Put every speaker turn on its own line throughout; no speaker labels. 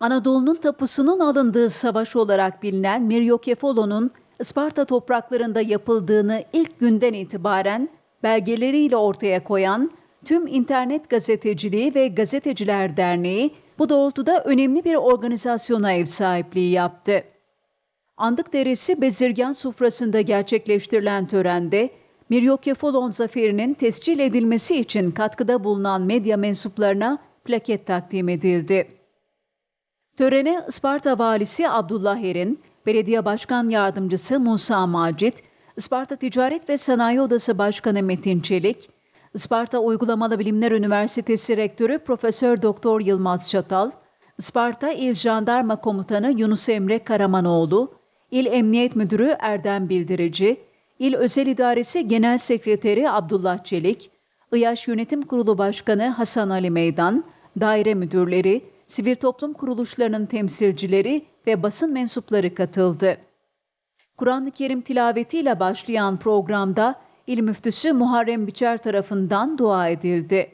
Anadolu'nun tapusunun alındığı savaş olarak bilinen Miryokefalo'nun Isparta topraklarında yapıldığını ilk günden itibaren belgeleriyle ortaya koyan tüm İnternet Gazeteciliği ve Gazeteciler Derneği bu doğrultuda önemli bir organizasyona ev sahipliği yaptı. Andık Deresi Bezirgan Sufrası'nda gerçekleştirilen törende Miryokefalon zaferinin tescil edilmesi için katkıda bulunan medya mensuplarına plaket takdim edildi. Törene Isparta Valisi Abdullah Erin, Belediye Başkan Yardımcısı Musa Macit, Isparta Ticaret ve Sanayi Odası Başkanı Metin Çelik, Isparta Uygulamalı Bilimler Üniversitesi Rektörü Profesör Doktor Yılmaz Çatal, Isparta İl Jandarma Komutanı Yunus Emre Karamanoğlu, İl Emniyet Müdürü Erdem Bildirici, İl Özel İdaresi Genel Sekreteri Abdullah Çelik, İYAŞ Yönetim Kurulu Başkanı Hasan Ali Meydan, daire müdürleri, sivil toplum kuruluşlarının temsilcileri ve basın mensupları katıldı. Kur'an-ı Kerim tilavetiyle başlayan programda İl Müftüsü Muharrem Biçer tarafından dua edildi.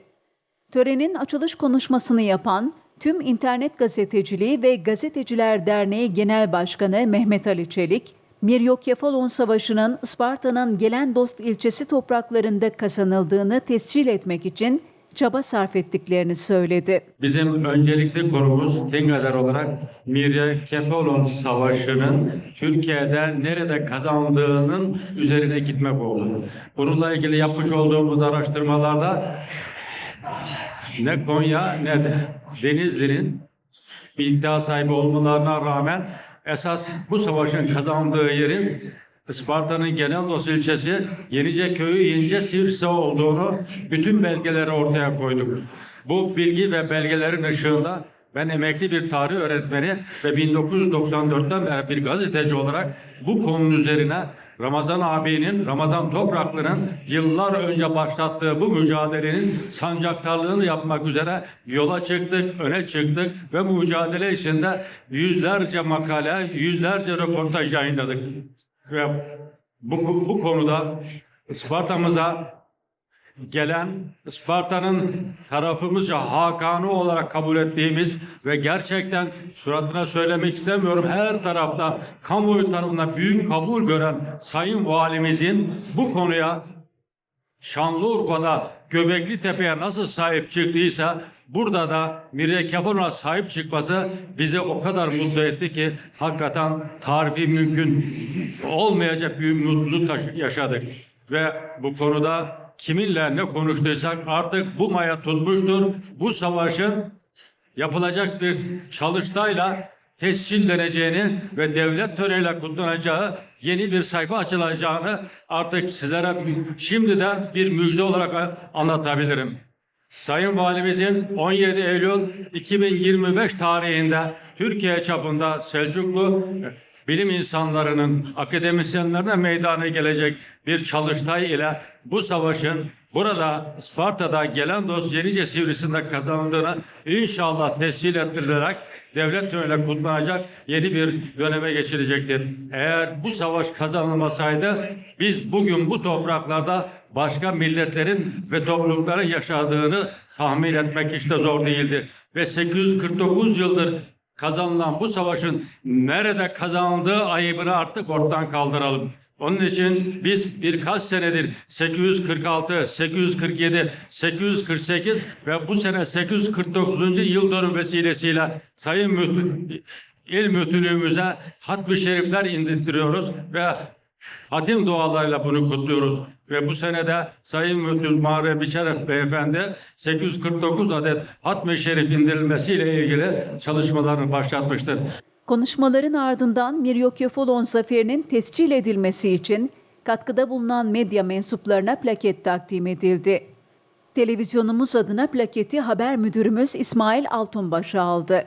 Törenin açılış konuşmasını yapan Tüm İnternet Gazeteciliği ve Gazeteciler Derneği Genel Başkanı Mehmet Ali Çelik, Miryokefalon Savaşı'nın Isparta'nın Gelen Dost ilçesi topraklarında kazanıldığını tescil etmek için çaba sarf ettiklerini söyledi.
Bizim öncelikli konumuz Tengader olarak Mirya Kepolon Savaşı'nın Türkiye'de nerede kazandığının üzerine gitmek oldu. Bununla ilgili yapmış olduğumuz araştırmalarda ne Konya ne de Denizli'nin bir iddia sahibi olmalarına rağmen esas bu savaşın kazandığı yerin Isparta'nın Geneldos ilçesi Yenice köyü Yenice Sivri olduğunu bütün belgeleri ortaya koyduk. Bu bilgi ve belgelerin ışığında ben emekli bir tarih öğretmeni ve 1994'ten beri bir gazeteci olarak bu konunun üzerine Ramazan abinin, Ramazan Topraklı'nın yıllar önce başlattığı bu mücadelenin sancaktarlığını yapmak üzere yola çıktık, öne çıktık ve bu mücadele içinde yüzlerce makale, yüzlerce röportaj yayınladık. Ve bu, bu konuda Isparta'mıza gelen Isparta'nın tarafımızca Hakan'ı olarak kabul ettiğimiz ve gerçekten suratına söylemek istemiyorum her tarafta kamuoyu tarafından büyük kabul gören Sayın Valimizin bu konuya Şanlıurfa'da Göbekli Tepe'ye nasıl sahip çıktıysa burada da Mirya Kefon'a sahip çıkması bizi o kadar mutlu etti ki hakikaten tarifi mümkün olmayacak bir mutluluk yaşadık. Ve bu konuda kiminle ne konuştuysak artık bu maya tutmuştur. Bu savaşın yapılacak bir çalıştayla tescilleneceğini ve devlet töreniyle kutlanacağı yeni bir sayfa açılacağını artık sizlere şimdiden bir müjde olarak anlatabilirim. Sayın Valimizin 17 Eylül 2025 tarihinde Türkiye çapında Selçuklu bilim insanlarının, akademisyenlerine meydana gelecek bir çalıştay ile bu savaşın burada Sparta'da gelen dost Yenice Sivrisi'nde kazanıldığını inşallah tescil ettirilerek devlet töreniyle kutlanacak yeni bir döneme geçirecektir. Eğer bu savaş kazanılmasaydı biz bugün bu topraklarda başka milletlerin ve toplulukların yaşadığını tahmin etmek hiç de zor değildi. Ve 849 yıldır kazanılan bu savaşın nerede kazanıldığı ayıbını artık ortadan kaldıralım. Onun için biz birkaç senedir 846, 847, 848 ve bu sene 849. yıl dönüm vesilesiyle Sayın Müftü, İl Müftülüğümüze hatmi şerifler indirtiyoruz ve hatim dualarıyla bunu kutluyoruz. Ve bu senede Sayın Müftü Muharrem Biçeref Beyefendi 849 adet hatmi şerif indirilmesiyle ilgili çalışmalarını başlatmıştır.
Konuşmaların ardından Miryokefalon zaferinin tescil edilmesi için katkıda bulunan medya mensuplarına plaket takdim edildi. Televizyonumuz adına plaketi haber müdürümüz İsmail Altunbaşı aldı.